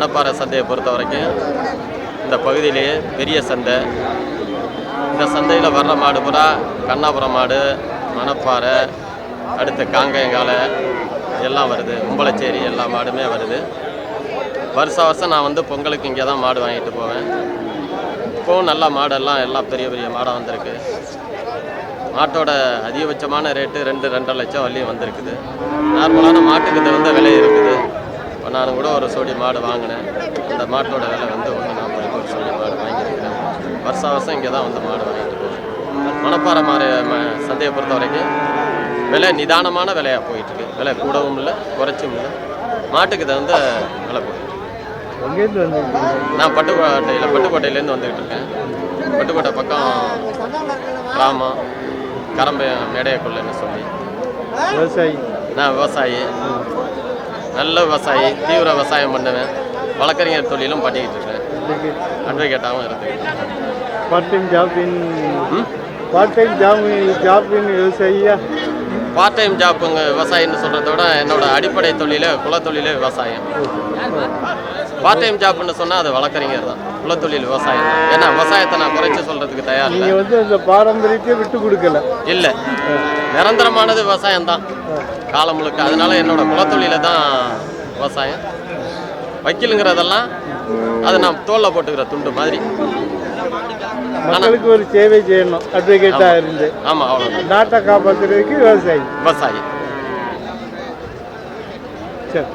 மணப்பாறை சந்தையை பொறுத்த வரைக்கும் இந்த பகுதியிலேயே பெரிய சந்தை. இந்த சந்தையில் வர்ற மாடு பூரா கண்ணாபுரம் மாடு மணப்பாறை அடுத்து காங்கயங்காலை எல்லாம் வருது. கும்பலச்சேரி எல்லா மாடுமே வருது. வருஷம் வருஷம் நான் வந்து பொங்கலுக்கு இங்கே தான் மாடு வாங்கிட்டு போவேன். இப்போவும் நல்ல மாடெல்லாம் எல்லாம் பெரிய பெரிய மாடாக வந்திருக்கு. மாட்டோட அதிகபட்சமான ரேட்டு ரெண்டு ரெண்டரை லட்சம் வள்ளியும் வந்திருக்குது. நார்மலான மாட்டுக்கு தகுந்த விலை இருக்குது. இப்போ நான் கூட ஒரு சோடி மாடு வாங்கினேன். அந்த மாட்டோட விலை வந்து ஒன்று நாற்பதுக்கு ஒரு சோடி மாடு வாங்கியிருக்கிறேன் வருஷம் வருஷம் இங்கே தான் வந்து மாடு வாங்கிட்டு போவேன். மணப்பாறை மாறு சந்தையை பொறுத்த வரைக்கும் விலை நிதானமான விலையாக போயிட்டுருக்கு. விலை கூடவும் இல்லை குறைச்சும் இல்லை. மாட்டுக்கு தகுந்த விலை போயிட்டு எங்கேருந்து வந்தீங்க? நான் பட்டுக்கோட்டையில் பட்டுக்கோட்டையிலேருந்து வந்துக்கிட்டு இருக்கேன். பட்டுக்கோட்டை பக்கம் கிராமம் கரம்பை மேடையக்குள்ளன்னு சொல்லி. விவசாயி. நான் விவசாயி. நல்ல விவசாயி தீவிர விவசாயம் பண்ணுவேன். வழக்கறிஞர் தொழிலும் பண்ணிக்கிட்டு இருக்கேன். அட்வொகேட்டாகவும் இருந்துக்கிட்டு part time job in part time job job in விவசாயியா? Part time ஜாப்புங்க விவசாயின்னு சொல்கிறத விட என்னோட அடிப்படை தொழிலே குலத்தொழிலே விவசாயம். பார்ட் டைம் ஜாப்னு சொன்னால் அது வழக்கறிஞர் தான். குலத்தொழில் விவசாயம். ஏன்னா விவசாயத்தை நான் குறைச்சி சொல்கிறதுக்கு தயார் நீங்கள் வந்து அந்த பாரம்பரியத்தை விட்டு கொடுக்கல. இல்லை. நிரந்தரமானது விவசாயம் தான். காலம் முழுக்க. அதனால என்னோட குலத்தொழில தான் விவசாயம். வக்கீலுங்கிறதெல்லாம் அது நான் தோல்ல போட்டுக்கிற துண்டு மாதிரி. மக்களுக்கு ஒரு சேவை செய்யணும். அட்வொகேட்டாக இருந்து. ஆமாம் அவ்வளோதான் நாட்டை காப்பாற்றுறதுக்கு விவசாயி. விவசாயி. சரி.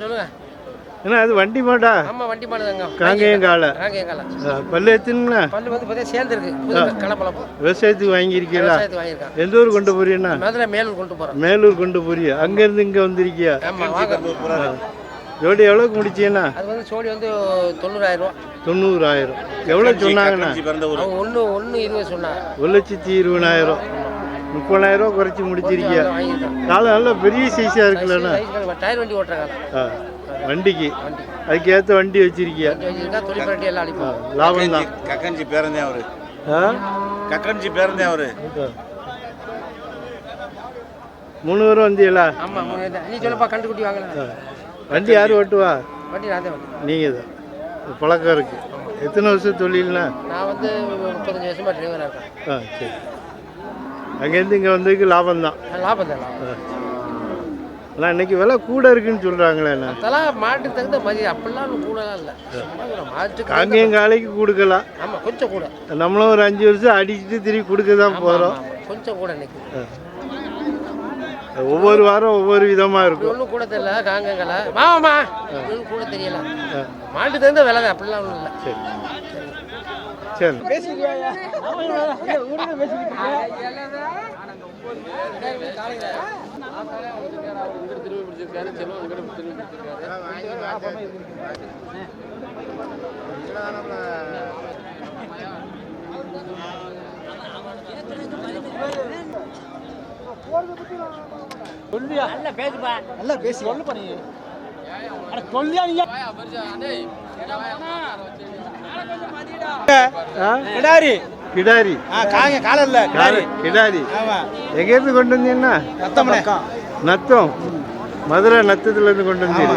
சொல்லுங்க. ஏன்னா அது வண்டி மாடா? ஆமா வண்டி மாடுதாங்க காங்கேயம் காலை காங்க கால பல்லு எத்துங்களா பல்லு வந்து பார்த்தா சேர்ந்துருக்கு. புது கலப்பழம் விவசாயத்துக்கு வாங்கியிருக்கீங்களா எந்த ஊர் கொண்டு போறீங்கன்னா? மதுரை மேலூர் கொண்டு போறோம் மேலூர் கொண்டு போறியா? அங்கேருந்து இங்கே வந்திருக்கியா? ஜோடி எவ்வளோக்கு முடிச்சீங்கன்னா? அது வந்து சோடி வந்து தொண்ணூறாயிரம். ரூபா தொண்ணூறாயிரம் எவ்வளோ சொன்னாங்கண்ணா ஒன்று ஒன்று இருபது சொன்னாங்க. ஒரு லட்சத்தி இருபதாயிரம். முப்பதாயிரம் ரூபா குறைச்சி முடிச்சிருக்கியா? காலம் நல்ல பெரிய சைஸாக இருக்குல்லண்ணா. டயர் வண்டி ஓட்டுறாங்க வண்டிக்கு. அதுக்கு ஏற்ற வண்டி வச்சிருக்கியா? லாபம் தான் கக்கன்ஜி பேரந்தே அவரு? ஆ? கக்கன்ஜி பேரந்தே அவரு. மூணு பேரும் வந்தீங்களா. நீ சொல்லப்பா கண்டுக்குட்டி வாங்கலாம் ஆ. வண்டி யார் ஓட்டுவா? வண்டி நான் தான் நீங்கள் தான் பழக்கம் இருக்கு. எத்தனை வருஷம் தொழில்னா? நான் வந்து ஒரு முப்பத்தஞ்சு வருஷமா டிரைவராக இருக்கேன். ஆ சரி. அங்கேருந்து இங்கே வந்ததுக்கு லாபம் தான் லாபம். தான் லாபம் ஆனால் இன்னைக்கு விலை கூட இருக்குன்னு சொல்கிறாங்களேண்ணா அதெல்லாம் மாட்டுக்கு தகுந்த மதியம் அப்படிலாம் கூடலாம் இல்லை. சும்மா ஒரு மாட்டுக்கு தகுந்த- காங்கேயம் காலைக்கு கொடுக்கலாம். ஆமா கொஞ்சம் கூட. நம்மளும் ஒரு அஞ்சு வருஷம் அடிச்சுட்டு திருப்பி கொடுக்க தான் போகிறோம் கொஞ்சம் கூட நிற்கும் ஒவ்வொரு வாரம் ஒவ்வொரு விதமாக இருக்கும். ஒன்றும் கூட தெரியல காங்கங்கல மாமாமா ஒன்றும் கூட தெரியல. மாட்டு தகுந்த விலை தான் அப்படிலாம் ஒன்றும் இல்லை. சரி. ஆ? கிடாரி. கிடாரி. காங்க காலம் இல்ல காலை- கிடாரி. ஆமா. எங்கேருந்து கொண்டு வந்தீங்கன்னா ரத்தமனே நத்தம். மதுரை நத்தத்துலேருந்து கொண்டு வந்தீங்க.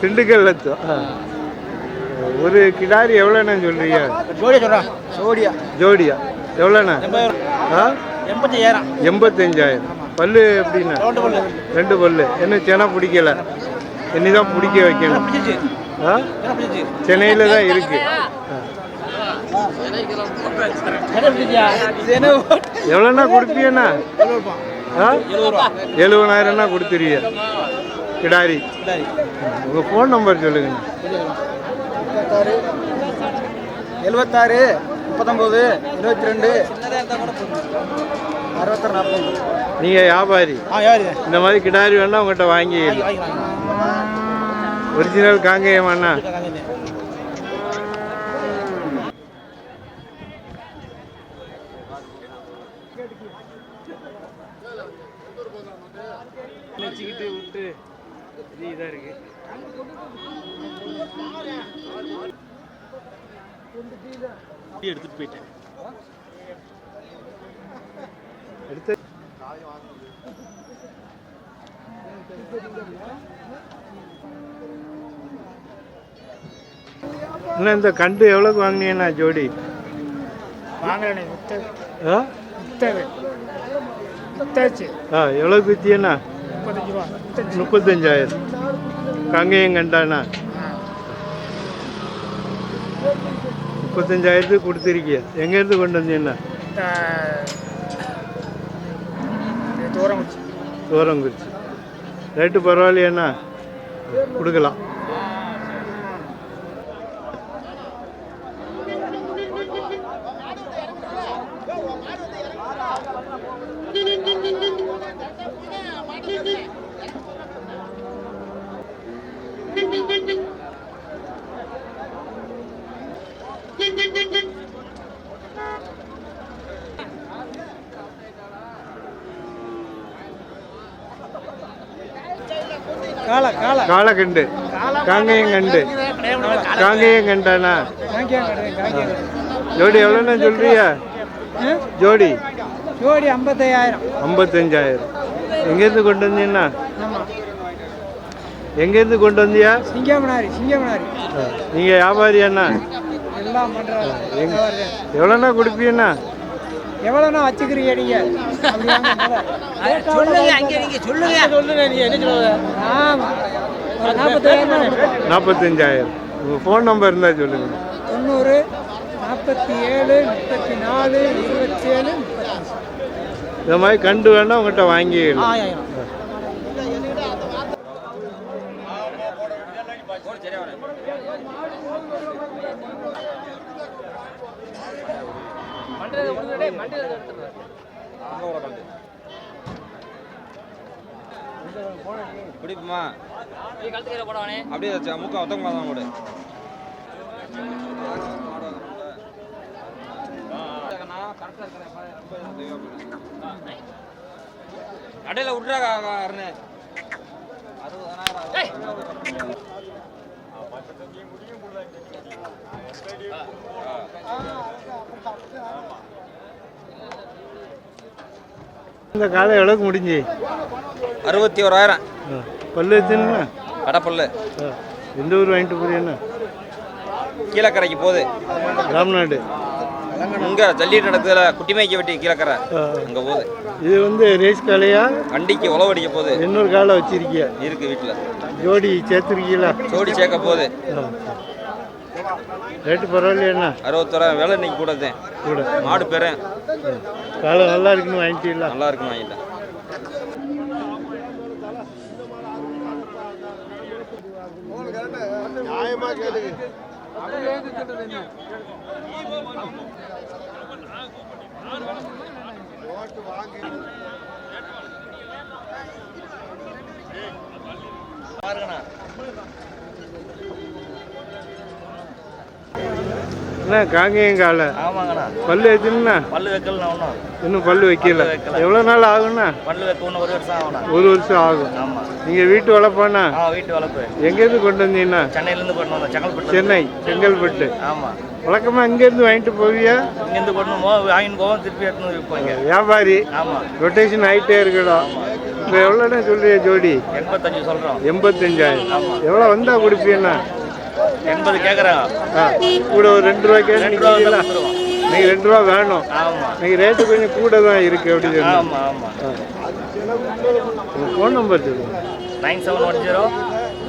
திண்டுக்கல் நத்தம். ஒரு கிடாரி எவ்வளோண்ணா சொல்றீங்க? ஜோடியா ஜோடியா. ஜோடியா. எவ்வளோண்ணா? ஆ? எண்பத்தி ஏழாம் எண்பத்தஞ்சாயிரம் பல்லு எப்படிண்ணா? ரெண்டு பல்லு. ரெண்டு பல்லு. என்ன செனை பிடிக்கல? இனிதான் பிடிக்க வைக்கணும். ஆ? என்ன சென்னையில் தான் இருக்கு. ஆ. என்ன பிடிச்சியா எவ்வளோண்ணா கொடுப்பீங்கண்ணா? எழுபதாயிரம்னா கொடுத்துருவிய. கிடாரி. உங்கள் ஃபோன் நம்பர் முப்பத்தாறு எழுபத்தாறு முப்பத்தொம்போது இருபத்தி ரெண்டு அறுபத்தாறு நாற்பது. நீங்கள் வியாபாரி. இந்த மாதிரி கிடாரி வேணா உங்கள்கிட்ட வாங்கி ஒரிஜினல் காங்கேயம். இதாக இருக்கு. எடுத்துட்டு போயிட்டேன். எடுத்து. அண்ணா இந்த கண்டு எவ்வளோக்கு வாங்கினீங்கண்ணா ஜோடி? வித்து ஆ? வித்தாச்சு. ஆ எவ்வளோக்கு வித்தியண்ணா முப்பத்தஞ்சாயிரம். காங்கேயம் கண்டாண்ணா முப்பத்தஞ்சாயிரத்துக்கு கொடுத்துருக்கிய. எங்கேருந்து கொண்டு வந்தீங்கண்ணா தூரம் வச்சு தூரங்குறிச்சி. ரேட்டு பரவாயில்லையாண்ணா? கொடுக்கலாம். காலக்கண்டு காங்கேயம் கண்டு. காங்கேயம் கண்டாண்ணா காங்கியம் கட்டுறேன் காங்கியம் ஜோடி எவ்வளோண்ணா சொல்றியா ஜோடி. ஜோடி ஐம்பத்தையாயிரம். ஐம்பத்தஞ்சாயிரம். எங்கேருந்து கொண்டு வந்தீங்கண்ணா? எங்கேருந்து கொண்டு வந்தியா? சிங்கமனாரி சிங்கமனாரி. நீங்கள் வியாபாரியாண்ணா? எல்லாம் பண்ணுறாங்க எவ்வளோண்ணா கொடுப்பீங்கண்ணா? எவ்வளோண்ணா வச்சுக்கிறீங்க நீங்கள் சொல்லுங்க அங்கே நீங்கள் சொல்லுங்க. சொல்லுங்க நீங்கள் என்ன சொல்லுங்க நாற்பத்தாயிரம் நாற்பத்தஞ்சாயிரம் உங்கள் ஃபோன் நம்பர் இருந்தால் சொல்லுங்கள் தொண்ணூறு நாற்பத்தி ஏழு முப்பத்தி நாலு இருபத்தேழு முப்பத்தஞ்சு. இந்த மாதிரி கண்டு வேணா உங்கள்கிட்ட வாங்கிக்கலாம் ஆயிரம். பிடிப்புமா அப்படியே வச்சா முக்கா ஒத்தவங்களா தான் கூட கடையில் விட்றா அருணே. இந்த காலம் எவ்வளோக்கு முடிஞ்சு? அறுபத்தி ஓராயிரம். பல்லு வச்சுன்னா கடப்பல்லு எந்த ஊர் வாங்கிட்டு போறீங்கண்ணா கீழக்கரைக்கு போகுது. ராம்நாடு. இங்கே ஜல்லிட்டு நடக்குதுல குட்டி மேய்க்க வெட்டி கீழக்கரை. அங்கே போகுது. இது வந்து ரேஸ் காளையா வண்டிக்கு உழவடிக்க போகுது. இன்னொரு காலை வச்சிருக்கியா? இருக்கு வீட்டில் ஜோடி சேர்த்துருக்கீங்களா? ஜோடி சேர்க்க போகுது. ரேட்டு பரவாயில்லையாண்ணா அறுபத்தோராயிரம் வேலை இன்னைக்கு கூட தான் கூட. மாடு பேரேன் காலை நல்லா இருக்குன்னு வாங்கிட்டீங்களா? நல்லா இருக்குன்னு வாங்கிட்டேன். அண்ணா காங்கேயம் காலை ஆமாங்கண்ணா. பல்லு பல்லு வைக்கலண்ணா ஒன்றும் இன்னும் பல்லு வைக்கல. எவ்வளோ நாள் ஆகும்ண்ணா? பல்லு வைக்க இன்னும் ஒரு வருஷம் ஆகும்ண்ணா. ஒரு வருஷம் ஆகும். ஆமாம் நீங்கள் வீட்டு வளர்ப்பாண்ணா? ஆ வீட்டு வளர்ப்பு. எங்கேருந்து கொண்டு வந்தீங்கண்ணா? சென்னையிலேருந்து கொண்டு வந்தோம். செங்கல்பட்டு. சென்னை செங்கல்பட்டு. ஆமாம் வழக்கமாக இங்கேருந்து வாங்கிட்டு போவியா? இங்கேருந்து கொண்டு போ வாங்கிட்டு போவோம். திருப்பி எடுத்துன்னு வியாபாரி. ஆமாம் ரொட்டேஷன் ஆகிட்டே இருக்கணும் இப்போ எவ்வளோண்ணா சொல்றியா ஜோடி? எண்பத்தஞ்சு சொல்கிறோம் எண்பத்தஞ்சாயிரம். எவ்வளோ வந்தா கொடுப்பீங்கண்ணா? எண்பது கேட்குறாங்க கூட ஒரு ரெண்டு ரூபாய்க்கு ரெண்டு ரூபா நீங்கள் ரெண்டு ரூபா வேணும். ஆமாம் நீங்கள் ரேட்டு கொஞ்சம் கூட தான் இருக்குது அப்படின்னு ஆமாம் ஆமாம் உங்கள் ஃபோன் நம்பர் சொல்லுங்கள் nine seven one zero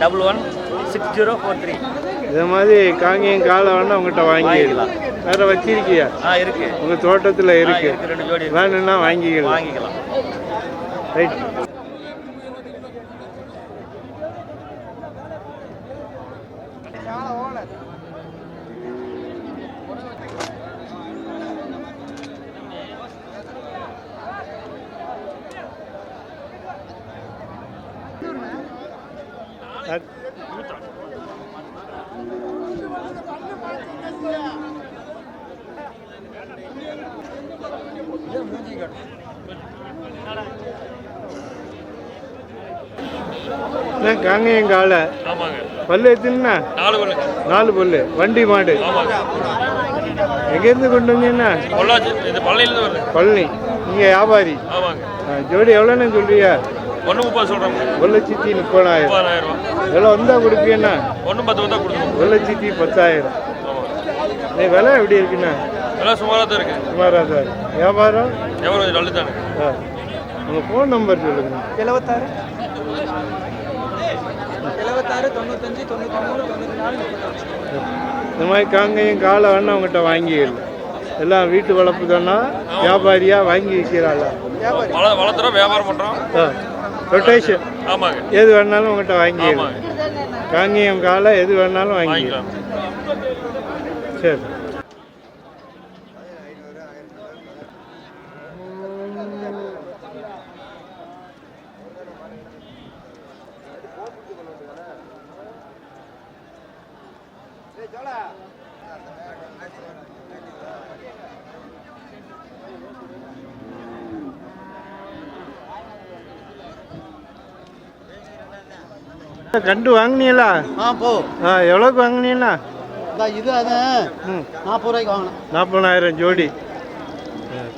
double one six zero four three. இதே மாதிரி காங்கேயம் காலை வேணா உங்கள்கிட்ட வாங்கிக்கலாம். வேற வச்சிருக்கியா? ஆ இருக்கு. உங்கள் தோட்டத்தில் ஆ இருக்கு. இருக்கு ரெண்டு ஜோடி இருக்கு. வேணும்னா வாங்கிக்கலாம். வாங்கிக்கலாம். ரைட். காங்கேயம் காலை பல்லு எத்தினா நாலு பல்லு. வண்டி மாடு. ஆமாங்க. எங்கேருந்து கொண்டு வந்தீங்கன்னா பழனி நீங்கள் வியாபாரி. ஜோடி எவ்வளோன்னு சொல்றியா ஒன்று முப்பது சொல்கிறோம் ஒரு லட்சத்தி முப்பதாயிரம். எவ்வளோ வந்தால் கொடுப்பீங்கன்னா ஒன்று பத்து வந்தால் கொடுத்துருவோம். ஒரு லட்சத்தி பத்தாயிரம். விலை எப்படி இருக்குண்ணா? எல்லாம் சுமாராக தான் இருக்குது சுமாராக தான் இருக்கு. வியாபாரம்? எவ்வளோ நல்லது தானுங்க ஆ. உங்கள் ஃபோன் நம்பர் சொல்லுங்க. எழுபத்தாறு எழுபத்தாறு தொண்ணூத்தஞ்சு தொண்ணூற்றி மூணு தொண்ணூற்றி நாலு முப்பத்தஞ்சு இந்த மாதிரி காங்கையும் காலை வேணா உங்கள்கிட்ட வாங்கிடலாம். எல்லாம் வீட்டு வளர்ப்பு தானா? வியாபாரியாக வாங்கி விற்கிறாளா? வள வளர்த்துறோம் வியாபாரம் பண்ணுறோம் ஆ. ரொட்டேஷன் ஆமாங்க. எது வேணாலும் உங்கள்கிட்ட ஆமாங்க. காங்கேயம் காலை எது வேணாலும் வாங்கிக்கலாம். சரி. கண்டு வாங்கினீங்களா? ஆ போ. ஆ எவ்வளோக்கு வாங்கினீங்களா? அதான் இது அது ம். நாற்பது ரூபாய்க்கு வாங்கினேன். நாற்பதாயிரம் ஜோடி.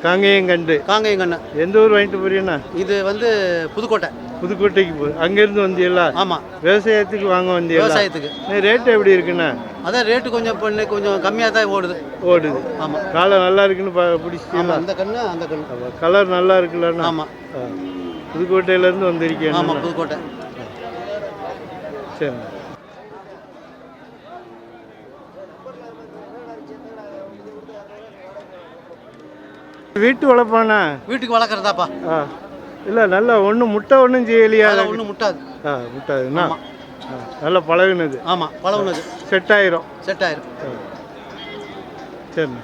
காங்கேயம் கண்டு. காங்கேயம் கண்ணு. எந்த ஊர் வாங்கிட்டு போறீங்கண்ணா? இது வந்து புதுக்கோட்டை. புதுக்கோட்டைக்கு போ அங்கேருந்து வந்தீங்களா? ஆமாம் விவசாயத்துக்கு வாங்க வந்தீங்களா? விவசாயத்துக்கு. ரேட் எப்படி இருக்குண்ணா? அதான் ரேட்டு கொஞ்சம் இன்னைக்கு கொஞ்சம் கம்மியாக தான் ஓடுது. ஓடுது. ஆமாம் காலை நல்லா இருக்குன்னு பா பிடிச்சிட்டீங்களா? ஆமாம் அந்த கண்ணு அந்த கண்ணு. கலர் நல்லா இருக்குல்லண்ணா? ஆமாம். புதுக்கோட்டையிலேருந்து வந்திருக்கேன் ஆமாம் புதுக்கோட்டை. சரி. வீட்டு வளர்ப்பானா வீட்டுக்கு வளர்க்குறதாப்பா. ஆ. இல்லை நல்லா ஒன்றும் முட்டை ஒன்றும் செய்யலையா ஒன்றும் முட்டாது ஆ முட்டாதுண்ணா நல்லா பழகுனது. ஆமாம் பழகுனது. செட் ஆயிரும். செட் ஆயிரும். சரிண்ணா.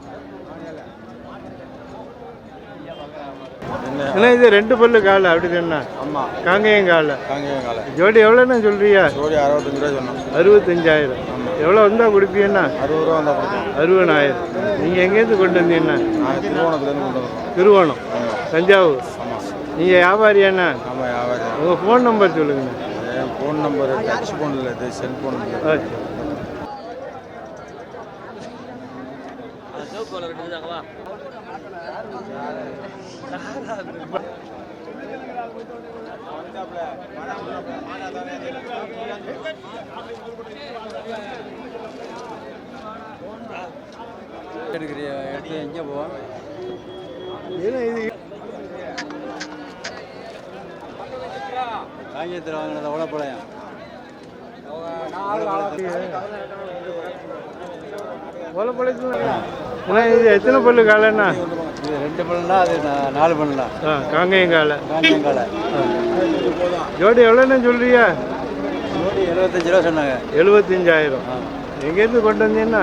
ஏன்னா இது ரெண்டு பல்லு காலை அப்படிதானே ஆமாம் காங்கேயம் காலை. காங்கேயம் காலை. ஜோடி எவ்வளோண்ணா சொல்றியா ஜோடி அறுபத்தஞ்சு ரூபா சொன்னோம். அறுபத்தஞ்சாயிரம். எவ்வளோ வந்தால் கொடுப்பீங்கண்ணா? அறுபது ரூபா வந்தால் கொடுத்தோம் அறுபதாயிரம். நீங்கள் எங்கேருந்து கொண்டு வந்தீங்கண்ணா? நாங்கள் திருவோணத்துலேருந்து கொண்டு வந்தோம். திருவோணம். தஞ்சாவூர். ஆமாம் நீங்கள் வியாபாரியாண்ணா? ஆமாம் வியாபாரி. உங்கள் ஃபோன் நம்பர் சொல்லுங்கண்ணா. என் ஃபோன் நம்பர் டச் ஃபோன் இல்லை இது செல்ஃபோன் சரி. எடுக்கிறிய எடுத்து எங்கே போவோம் இது காங்கேயத்தில் வாங்கினது அவ்வளோ பழையம் எத்தனை பல்லு காலைண்ணா? இது ரெண்டு பல்லுனா அது நாலு பல்லுனா ஆ காங்கேயம் காலை காங்கேயம் காலை ஜோடி எவ்வளோண்ணா சொல்றியா ஜோடி எழுபத்தஞ்சு ரூபா சொன்னாங்க. எழுபத்தஞ்சாயிரம் எங்கேருந்து கொண்டு வந்தீங்கன்னா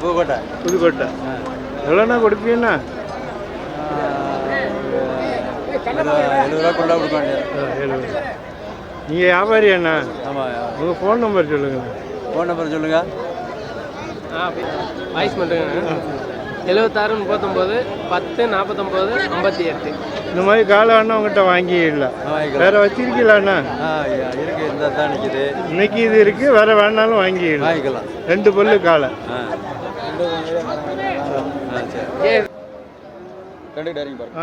புதுக்கோட்டை. புதுக்கோட்டை. எவ்வளோண்ணா கொடுப்பீங்கண்ணா எழுபது ரூபா கொண்டா கொடுக்க வேண்டியது. நீங்கள் வியாபாரியாண்ணா ஆமாம் உங்கள் ஃபோன் நம்பர் சொல்லுங்கண்ணா ஃபோன் நம்பர் சொல்லுங்கள் வாய்ஸ் பண்ணுறேங்க எழுபத்தாறு முப்பத்தொம்போது பத்து நாற்பத்தொம்போது ஐம்பத்தி எட்டு இந்த மாதிரி காலை வேணா உங்கள்கிட்ட வாங்கிடலாம் வேற வச்சிருக்கீங்களாண்ணா ஆ இருக்கு இந்த தான் நிற்கிது இன்னைக்கு இது இருக்கு வேற வேணாலும் வாங்கிடலாம் வாங்கிக்கலாம். ரெண்டு பல்லு காலை. ஆ. ஆ சரி. ரெண்டு டேரிங் பாருங்க.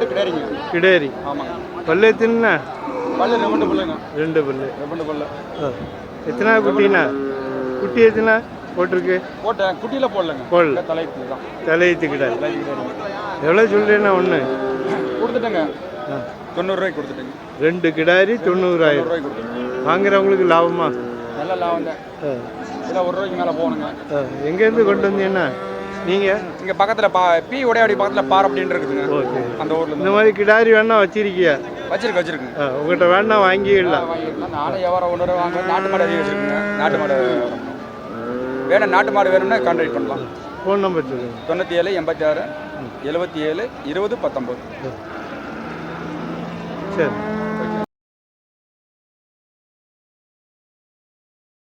ஆ கிடையாது கிடேரி? ஆமாங்க. பல்லு எத்தனைண்ணா பல்லு ரெண்டு பிள்ளைங்க ரெண்டு பல்லு. ரெண்டு பல்லு. எத்தனை குட்டிண்ணா குட்டி எத்தனை போட்டிருக்கு? போட்டேன். குட்டியில் போடலங்க. போடல தலைப்பு தான். தலையத்து கிடாரி. எவ்வளோ சொல்கிறேன்னா ஒன்று கொடுத்துட்டேங்க. தொண்ணூறுரூவாய்க்கு கொடுத்துட்டேங்க. ரெண்டு கிடாரி தொண்ணூறாயிரம். வாங்குறவங்களுக்கு லாபமா? நல்ல லாபம் தான் ஒரு ரூபாய்க்கு மேலே போகணுங்க. எங்கேருந்து கொண்டு வந்தீங்கன்னா? நீங்கள் இங்கே பக்கத்தில் பா பி உடையாடி பக்கத்தில் பார் அப்படின்னு இருக்குதுங்க. ஓகே. அந்த ஊரில் இந்த மாதிரி கிடாரி வேணா வச்சிருக்கியா? வச்சிருக்கு வச்சிருக்குங்க. ஆ, உங்கள்கிட்ட வேணா வாங்கிடலாம். நானும் வியாபாரம் ஒன்று வாங்க நாட்டு மாடு அதிகம் வச்சிருக்குங்க. நாட்டு மாடு வேணும் நாட்டு மாடு வேணும்னா கான்டாக்ட் பண்ணலாம். ஃபோன் நம்பர் சொல்லுங்கள் தொண்ணூற்றி ஏழு எண்பத்தி ஆறு எழுபத்தி ஏழு இருபது பத்தொம்பது. சரி.